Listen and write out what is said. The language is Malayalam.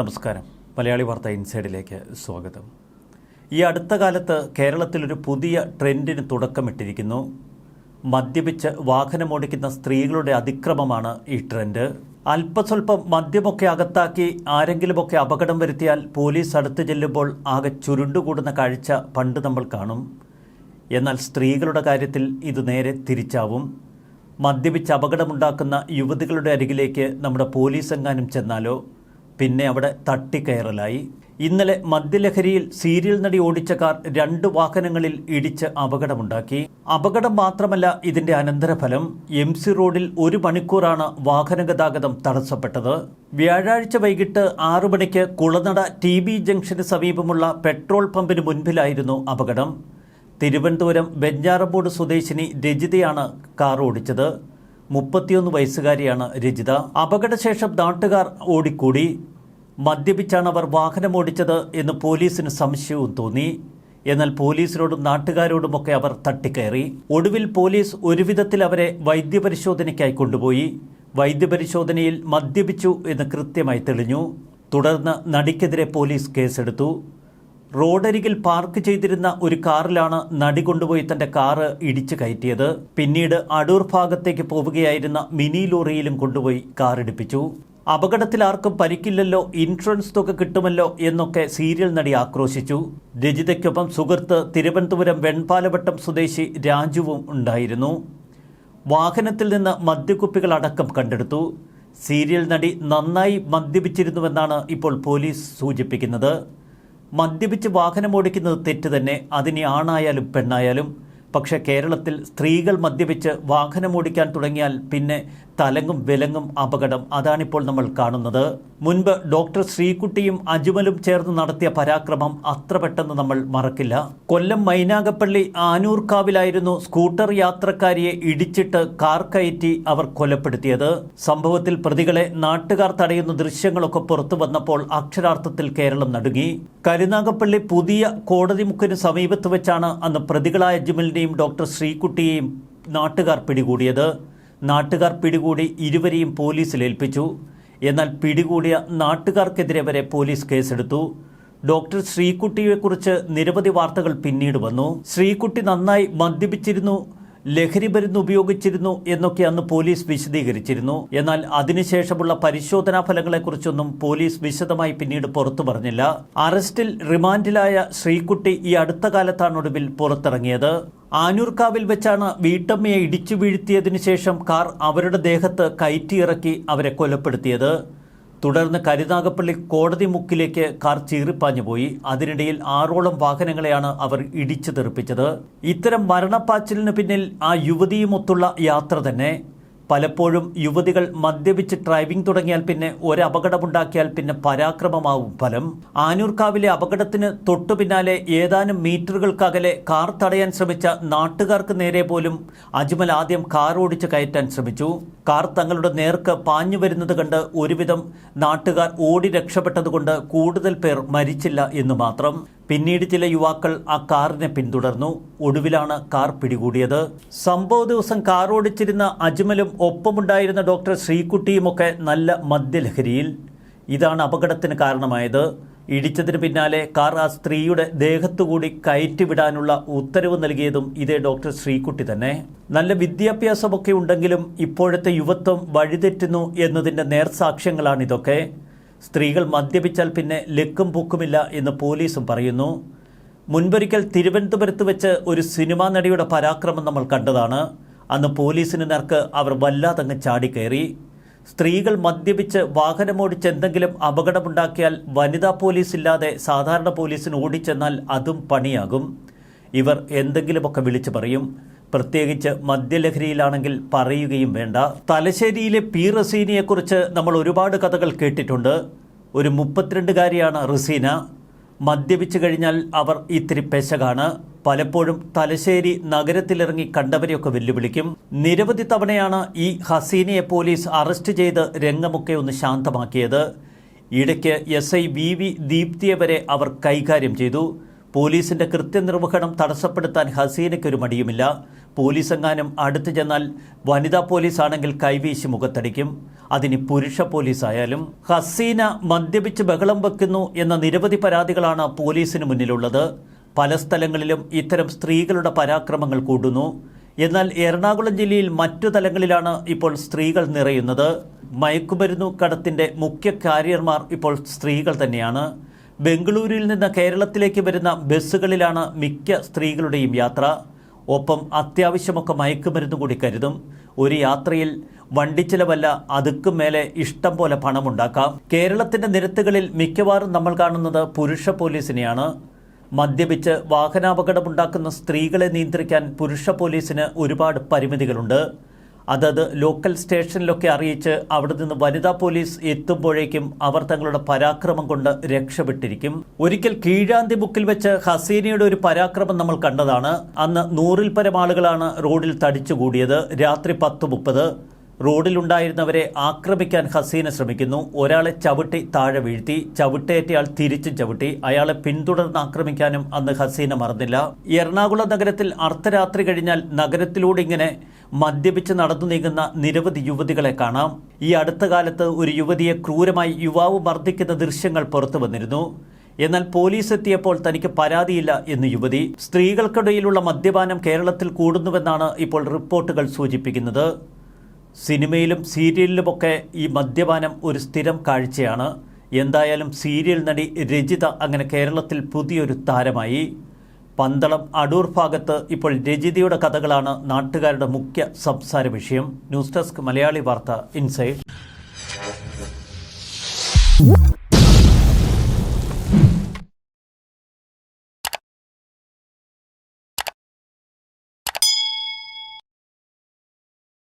നമസ്കാരം. മലയാളി വാർത്ത ഇൻസൈഡിലേക്ക് സ്വാഗതം. ഈ അടുത്ത കാലത്ത് കേരളത്തിലൊരു പുതിയ ട്രെൻഡിന് തുടക്കമിട്ടിരിക്കുന്നു. മദ്യപിച്ച് വാഹനമോടിക്കുന്ന സ്ത്രീകളുടെ അതിക്രമമാണ് ഈ ട്രെൻഡ്. അല്പസ്വല്പം മദ്യമൊക്കെ അകത്താക്കി ആരെങ്കിലുമൊക്കെ അപകടം വരുത്തിയാൽ പോലീസ് അടുത്ത് ചെല്ലുമ്പോൾ ആകെ ചുരുണ്ടുകൂടുന്ന കാഴ്ച പണ്ട് നമ്മൾ കാണും. എന്നാൽ സ്ത്രീകളുടെ കാര്യത്തിൽ ഇത് നേരെ തിരിച്ചാവും. മദ്യപിച്ച് അപകടമുണ്ടാക്കുന്ന യുവതികളുടെ അരികിലേക്ക് നമ്മുടെ പോലീസ് എങ്ങാനും ചെന്നാലോ? പിന്നെ അവിടെ തട്ടിക്കയറലായി. ഇന്നലെ മദ്യലഹരിയിൽ സീരിയൽ നടി ഓടിച്ച കാർ രണ്ട് വാഹനങ്ങളിൽ ഇടിച്ച് അപകടമുണ്ടാക്കി. അപകടം മാത്രമല്ല ഇതിന്റെ അനന്തരഫലം. എം സി റോഡിൽ ഒരു മണിക്കൂറാണ് വാഹന ഗതാഗതം തടസ്സപ്പെട്ടത്. വ്യാഴാഴ്ച വൈകിട്ട് ആറു മണിക്ക് കുളനട ടി ബി ജംഗ്ഷന് സമീപമുള്ള പെട്രോൾ പമ്പിന് മുൻപിലായിരുന്നു അപകടം. തിരുവനന്തപുരം വെഞ്ഞാറമൂട് സ്വദേശിനി രജിതയാണ് കാർ ഓടിച്ചത്. മുപ്പത്തിയൊന്ന് വയസ്സുകാരിയാണ് രജിത. അപകടശേഷം നാട്ടുകാർ ഓടിക്കൂടി. മദ്യപിച്ചാണ് അവർ വാഹനമോടിച്ചത് എന്ന് പോലീസിന് സംശയവും തോന്നി. എന്നാൽ പോലീസിനോടും നാട്ടുകാരോടുമൊക്കെ അവർ തട്ടിക്കയറി. ഒടുവിൽ പോലീസ് ഒരുവിധത്തിൽ അവരെ വൈദ്യപരിശോധനയ്ക്കായി കൊണ്ടുപോയി. വൈദ്യപരിശോധനയിൽ മദ്യപിച്ചു എന്ന് കൃത്യമായി തെളിഞ്ഞു. തുടർന്ന് നടിക്കെതിരെ പോലീസ് കേസെടുത്തു. റോഡരികിൽ പാർക്ക് ചെയ്തിരുന്ന ഒരു കാറിലാണ് നടി കൊണ്ടുപോയി തന്റെ കാറ് ഇടിച്ചു കയറ്റിയത്. പിന്നീട് അടൂർ ഭാഗത്തേക്ക് പോവുകയായിരുന്ന മിനി ലോറിയിലും കൊണ്ടുപോയി കാർ ഇടിപ്പിച്ചു അപകടത്തിൽ ആർക്കും പരിക്കില്ലല്ലോ ഇൻഷുറൻസ് തുക കിട്ടുമല്ലോ എന്നൊക്കെ സീരിയൽ നടി ആക്രോശിച്ചു. രജിതയ്ക്കൊപ്പം സുഹൃത്ത് തിരുവനന്തപുരം വെൺപാലവട്ടം സ്വദേശി രാജുവും ഉണ്ടായിരുന്നു. വാഹനത്തിൽ നിന്ന് മദ്യക്കുപ്പികൾ അടക്കം കണ്ടെടുത്തു. സീരിയൽ നടി നന്നായി മദ്യപിച്ചിരുന്നുവെന്നാണ് ഇപ്പോൾ പോലീസ് സൂചിപ്പിക്കുന്നത്. മദ്യപിച്ച് വാഹനമോടിക്കുന്നത് തെറ്റ് തന്നെ അതിനെ ആണായാലും പെണ്ണായാലും പക്ഷേ കേരളത്തിൽ സ്ത്രീകൾ മദ്യപിച്ച് വാഹനമോടിക്കാൻ തുടങ്ങിയാൽ പിന്നെ തലങ്ങും വിലങ്ങും അപകടം അതാണിപ്പോൾ നമ്മൾ കാണുന്നത്. മുൻപ് ഡോക്ടർ ശ്രീകുട്ടിയും അജ്മലും ചേർന്ന് നടത്തിയ പരാക്രമം അത്ര പെട്ടെന്ന് നമ്മൾ മറക്കില്ല. കൊല്ലം മൈനാഗപ്പള്ളി ആനൂർക്കാവിലായിരുന്നു സ്കൂട്ടർ യാത്രക്കാരിയെ ഇടിച്ചിട്ട് കാർ കയറ്റി അവർ കൊലപ്പെടുത്തിയത്. സംഭവത്തിൽ പ്രതികളെ നാട്ടുകാർ തടയുന്ന ദൃശ്യങ്ങളൊക്കെ പുറത്തു വന്നപ്പോൾ അക്ഷരാർത്ഥത്തിൽ കേരളം നടുങ്ങി. കരുനാഗപ്പള്ളി പുതിയ കോടതി മുക്കിന് സമീപത്ത് വെച്ചാണ് അന്ന് പ്രതികളായ അജ്മലിനെയും ഡോക്ടർ ശ്രീകുട്ടിയെയും നാട്ടുകാർ പിടികൂടിയത്. നാട്ടുകാർ പിടികൂടി ഇരുവരെയും പോലീസിൽ ഏൽപ്പിച്ചു. എന്നാൽ പിടികൂടിയ നാട്ടുകാർക്കെതിരെ വരെ പോലീസ് കേസെടുത്തു. ഡോക്ടർ ശ്രീകുട്ടിയെക്കുറിച്ച് നിരവധി വാർത്തകൾ പിന്നീട് വന്നു. ശ്രീകുട്ടി നന്നായി മദ്യപിച്ചിരുന്നു. ലഹരി മരുന്ന് ഉപയോഗിച്ചിരുന്നു എന്നൊക്കെ അന്ന് പോലീസ് വിശദീകരിച്ചിരുന്നു. എന്നാൽ അതിനുശേഷമുള്ള പരിശോധനാ ഫലങ്ങളെക്കുറിച്ചൊന്നും പോലീസ് വിശദമായി പിന്നീട് പുറത്തു പറഞ്ഞില്ല. അറസ്റ്റിൽ റിമാൻഡിലായ ശ്രീകുട്ടി ഈ അടുത്ത കാലത്താണ് ഒടുവിൽ പുറത്തിറങ്ങിയത്. ആനൂർക്കാവിൽ വെച്ചാണ് വീട്ടമ്മയെ ഇടിച്ചു വീഴ്ത്തിയതിനു ശേഷം കാർ അവരുടെ ദേഹത്ത് കയറ്റിയിറക്കി അവരെ കൊലപ്പെടുത്തിയത്. തുടർന്ന് കരുനാഗപ്പള്ളി കോടതി മുക്കിലേക്ക് കാർ ചീറിപ്പാഞ്ഞു പോയി. അതിനിടയിൽ ആറോളം വാഹനങ്ങളെയാണ് അവർ ഇടിച്ചു തെറിപ്പിച്ചത്. ഇത്തരം മരണപ്പാച്ചിലിന് പിന്നിൽ ആ യുവതിയുമൊത്തുള്ള യാത്ര തന്നെ. പലപ്പോഴും യുവതികൾ മദ്യപിച്ച് ഡ്രൈവിംഗ് തുടങ്ങിയാൽ പിന്നെ ഒരു പിന്നെ പരാക്രമമാവും ഫലം. ആനൂർക്കാവിലെ അപകടത്തിന് തൊട്ടു പിന്നാലെ ഏതാനും മീറ്ററുകൾക്കകലെ കാർ തടയാൻ ശ്രമിച്ച നാട്ടുകാർക്ക് നേരെ പോലും അജ്മൽ ആദ്യം കാർ ഓടിച്ച് കയറ്റാൻ ശ്രമിച്ചു. കാർ തങ്ങളുടെ നേർക്ക് പാഞ്ഞു വരുന്നത് കണ്ട് ഒരുവിധം നാട്ടുകാർ ഓടി രക്ഷപ്പെട്ടതുകൊണ്ട് കൂടുതൽ പേർ മരിച്ചില്ല എന്ന് മാത്രം. പിന്നീട് ചില യുവാക്കൾ ആ കാറിനെ പിന്തുടർന്നു. ഒടുവിലാണ് കാർ പിടികൂടിയത്. സംഭവ ദിവസം കാർ ഓടിച്ചിരുന്ന അജ്മലും ഒപ്പമുണ്ടായിരുന്ന ഡോക്ടർ ശ്രീകുട്ടിയുമൊക്കെ നല്ല മദ്യലഹരിയിൽ. ഇതാണ് അപകടത്തിന് കാരണമായത്. ഇടിച്ചതിന് പിന്നാലെ കാർ ആ സ്ത്രീയുടെ ദേഹത്തുകൂടി കയറ്റിവിടാനുള്ള ഉത്തരവ് നൽകിയതും ഇതേ ഡോക്ടർ ശ്രീകുട്ടി തന്നെ. നല്ല വിദ്യാഭ്യാസമൊക്കെ ഉണ്ടെങ്കിലും ഇപ്പോഴത്തെ യുവത്വം വഴിതെറ്റുന്നു എന്നതിന്റെ നേർസാക്ഷ്യങ്ങളാണിതൊക്കെ. സ്ത്രീകൾ മദ്യപിച്ചാൽ പിന്നെ ലക്കും പൂക്കുമില്ല എന്ന് പോലീസും പറയുന്നു. മുൻപൊരിക്കൽ തിരുവനന്തപുരത്ത് വെച്ച് ഒരു സിനിമാ നടിയുടെ പരാക്രമം നമ്മൾ കണ്ടതാണ്. അന്ന് പോലീസിന് നേർക്ക് അവർ വല്ലാതങ്ങ് ചാടിക്കയറി. സ്ത്രീകൾ മദ്യപിച്ച് വാഹനമോടിച്ച് എന്തെങ്കിലും അപകടമുണ്ടാക്കിയാൽ വനിതാ പോലീസ് ഇല്ലാതെ സാധാരണ പോലീസിന് ഓടിച്ചെന്നാൽ അതും പണിയാകും. ഇവർ എന്തെങ്കിലുമൊക്കെ വിളിച്ചു പറയും. പ്രത്യേകിച്ച് മദ്യലഹരിയിലാണെങ്കിൽ പറയുകയും വേണ്ട. തലശ്ശേരിയിലെ പി റസീനയെക്കുറിച്ച് നമ്മൾ ഒരുപാട് കഥകൾ കേട്ടിട്ടുണ്ട്. ഒരു മുപ്പത്തിരണ്ടുകാരിയാണ് റസീന. മദ്യപിച്ചു കഴിഞ്ഞാൽ അവർ ഇത്തിരി പെശകാണ്. പലപ്പോഴും തലശ്ശേരി നഗരത്തിലിറങ്ങി കണ്ടവരെയൊക്കെ വെല്ലുവിളിക്കും. നിരവധി തവണയാണ് ഈ ഹസീനയെ പോലീസ് അറസ്റ്റ് ചെയ്ത് രംഗമൊക്കെ ഒന്ന് ശാന്തമാക്കിയത്. ഇടയ്ക്ക് എസ് ഐ വി വി ദീപ്തിയെ വരെ അവർ കൈകാര്യം ചെയ്തു. പോലീസിന്റെ കൃത്യനിർവഹണം തടസ്സപ്പെടുത്താൻ ഹസീനയ്ക്കൊരു മടിയുമില്ല. പോലീസ് എങ്ങാനും അടുത്തു ചെന്നാൽ വനിതാ പോലീസ് ആണെങ്കിൽ കൈവീശി മുഖത്തടിക്കും. അതിന് പുരുഷ പോലീസ് ആയാലും ഹസീന മദ്യപിച്ച് ബഹളം വെക്കുന്നു എന്ന നിരവധി പരാതികളാണ് പോലീസിന് മുന്നിലുള്ളത്. പല സ്ഥലങ്ങളിലും ഇത്തരം സ്ത്രീകളുടെ പരാക്രമങ്ങൾ കൂടുന്നു. എന്നാൽ എറണാകുളം ജില്ലയിൽ മറ്റു തലങ്ങളിലാണ് ഇപ്പോൾ സ്ത്രീകൾ നിറയുന്നത്. മയക്കുമരുന്നു കടത്തിന്റെ മുഖ്യ കാരിയർമാർ ഇപ്പോൾ സ്ത്രീകൾ തന്നെയാണ്. ബംഗളൂരുവിൽ നിന്ന് കേരളത്തിലേക്ക് വരുന്ന ബസ്സുകളിലാണ് മിക്ക സ്ത്രീകളുടെയും യാത്ര. ഒപ്പം അത്യാവശ്യമൊക്കെ മയക്കുമരുന്ന് കൂടി കരുതും. ഒരു യാത്രയിൽ വണ്ടിച്ചിലവല്ല അതുക്കും മേലെ ഇഷ്ടം പോലെ പണമുണ്ടാക്കാം. കേരളത്തിന്റെ നിരത്തുകളിൽ മിക്കവാറും നമ്മൾ കാണുന്നത് പുരുഷ പോലീസിനെയാണ്. മദ്യപിച്ച് വാഹനാപകടമുണ്ടാക്കുന്ന സ്ത്രീകളെ നിയന്ത്രിക്കാൻ പുരുഷ പോലീസിന് ഒരുപാട് പരിമിതികളുണ്ട്. അതത് ലോക്കൽ സ്റ്റേഷനിലൊക്കെ അറിയിച്ച് അവിടെ നിന്ന് വനിതാ പോലീസ് എത്തുമ്പോഴേക്കും അവർ തങ്ങളുടെ പരാക്രമം കൊണ്ട് രക്ഷപ്പെട്ടിരിക്കും. ഒരിക്കൽ കീഴാന്തി ബുക്കിൽ വെച്ച് ഹസീനയുടെ ഒരു പരാക്രമം നമ്മൾ കണ്ടതാണ്. അന്ന് നൂറിൽ പരം ആളുകളാണ് റോഡിൽ തടിച്ചുകൂടിയത്. രാത്രി പത്ത് മുപ്പത്. റോഡിലുണ്ടായിരുന്നവരെ ആക്രമിക്കാൻ ഹസീന ശ്രമിക്കുന്നു. ഒരാളെ ചവിട്ടി താഴെ വീഴ്ത്തി ചവിട്ടേറ്റയാൾ തിരിച്ചും ചവിട്ടി അയാളെ പിന്തുടർന്ന് ആക്രമിക്കാനും അന്ന് ഹസീന മറന്നില്ല. എറണാകുളം നഗരത്തിൽ അർദ്ധരാത്രി കഴിഞ്ഞാൽ നഗരത്തിലൂടെ ഇങ്ങനെ മദ്യപിച്ച് നടന്നു നീങ്ങുന്ന നിരവധി യുവതികളെ കാണാം. ഈ അടുത്ത കാലത്ത് ഒരു യുവതിയെ ക്രൂരമായി യുവാവ് മർദ്ദിക്കുന്ന ദൃശ്യങ്ങൾ പുറത്തു വന്നിരുന്നു. എന്നാൽ പോലീസ് എത്തിയപ്പോൾ തനിക്ക് പരാതിയില്ല എന്ന് യുവതി. സ്ത്രീകൾക്കിടയിലുള്ള മദ്യപാനം കേരളത്തിൽ കൂടുന്നുവെന്നാണ് ഇപ്പോൾ റിപ്പോർട്ടുകൾ സൂചിപ്പിക്കുന്നത്. സിനിമയിലും സീരിയലിലുമൊക്കെ ഈ മദ്യപാനം ഒരു സ്ഥിരം കാഴ്ചയാണ്. എന്തായാലും സീരിയൽ നടി രജിത അങ്ങനെ കേരളത്തിൽ പുതിയൊരു താരമായി. പന്തളം അടൂർ ഭാഗത്ത് ഇപ്പോൾ രജിതയുടെ കഥകളാണ് നാട്ടുകാരുടെ മുഖ്യ സംസാര വിഷയം. ന്യൂസ് ഡെസ്ക് മലയാളി വാർത്ത ഇൻസൈഡ്.